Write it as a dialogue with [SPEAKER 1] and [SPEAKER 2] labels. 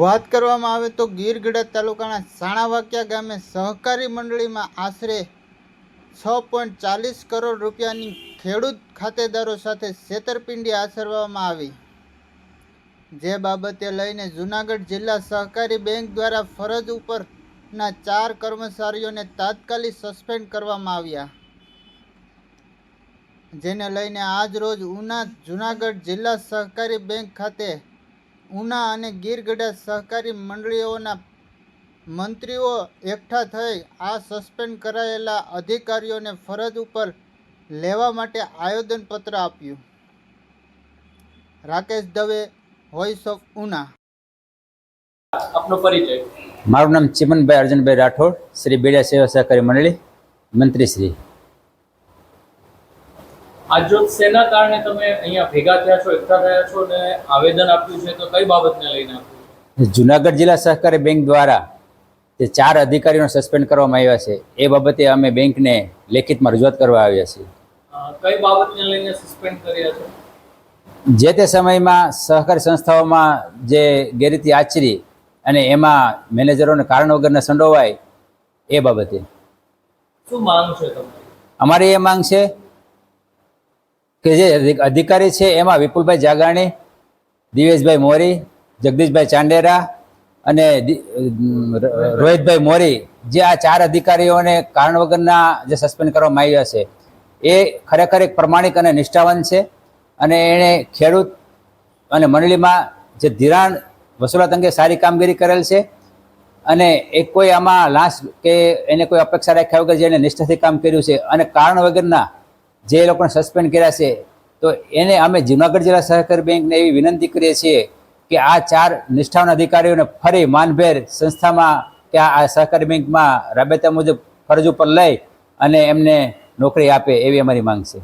[SPEAKER 1] વાત કરવામાં આવે તો ગીરગઢડા તાલુકાના સાણાવાકિયા ગામે સહકારી મંડળીમાં આશરે છ પોઈન્ટ ચાલીસ કરોડ રૂપિયાની ખેડૂત ખાતેદારો સાથે છેતરપિંડી આચરવામાં આવી. જે બાબતે લઈને જૂનાગઢ જિલ્લા સહકારી બેંક દ્વારા ફરજ ઉપરના ચાર કર્મચારીઓને તાત્કાલિક સસ્પેન્ડ કરવામાં આવ્યા. જેને લઈને આજ રોજ ઉના જૂનાગઢ જિલ્લા સહકારી બેંક ખાતે ઉના અને ગીરગઢા સહકારી મંડળીઓના મંત્રીઓ એકઠા થઈ આ સસ્પેન્ડ કરાયેલા અધિકારીઓને ફરજ ઉપર લેવા માટે આવેદનપત્ર આપ્યું. રાકેશ દવે વોઇસ ઓફ ઉના
[SPEAKER 2] આપનો પરિચય.
[SPEAKER 3] મારું નામ ચિમનભાઈ અર્જુનભાઈ રાઠોડ શ્રી બેડા સેવા સહકારી મંડળી મંત્રીશ્રી.
[SPEAKER 2] આજ રોજ સેના કારણે તમે અહીંયા ભેગા થયા છો એકઠા થયા છો અને આવેદન આપ્યું છે તો કઈ બાબતને લઈને આપ્યું?
[SPEAKER 3] જુનાગઢ જિલ્લા સહકારી બેંક દ્વારા જે ચાર અધિકારીઓને સસ્પેન્ડ કરવામાં આવ્યા છે એ બાબતે અમે બેંકને લેખિતમાં રજૂઆત કરવા આવ્યા છીએ.
[SPEAKER 2] કઈ બાબતને લઈને સસ્પેન્ડ કર્યા છે?
[SPEAKER 3] જે તે સમયમાં સહકારી સંસ્થાઓમાં જે ગેરરીતિ આચરી અને એમાં મેનેજરોને કારણ વગરને સંડોવાય એ બાબતે.
[SPEAKER 2] શું માંગ છે તમારી?
[SPEAKER 3] અમારી એ માંગ છે કે જે અધિકારી છે એમાં વિપુલભાઈ જાગાણી, દિવેશભાઈ મોરી, જગદીશભાઈ ચાંડેરા અને રોહિતભાઈ મોરી, જે આ ચાર અધિકારીઓને કારણ વગરના જે સસ્પેન્ડ કરવામાં આવ્યા છે, એ ખરેખર એક પ્રમાણિક અને નિષ્ઠાવાન છે અને એણે ખેડૂત અને મંડળીમાં જે ધિરાણ વસૂલાત અંગે સારી કામગીરી કરેલ છે અને એ કોઈ આમાં લાશ કે એને કોઈ અપેક્ષા રાખ્યા વગર જે એને નિષ્ઠાથી કામ કર્યું છે અને કારણ વગરના જે લોકોને સસ્પેન્ડ કર્યા છે, તો એને અમે જુનાગઢ જિલ્લા સહકારી બેંકને એવી વિનંતી કરીએ છીએ કે આ ચાર નિષ્ઠાવાન અધિકારીઓને ફરી માનભેર સંસ્થામાં કે આ સહકારી બેંકમાં રાબેતા મુજબ ફરજ ઉપર લઈ અને એમને નોકરી આપે એવી અમારી માંગ છે.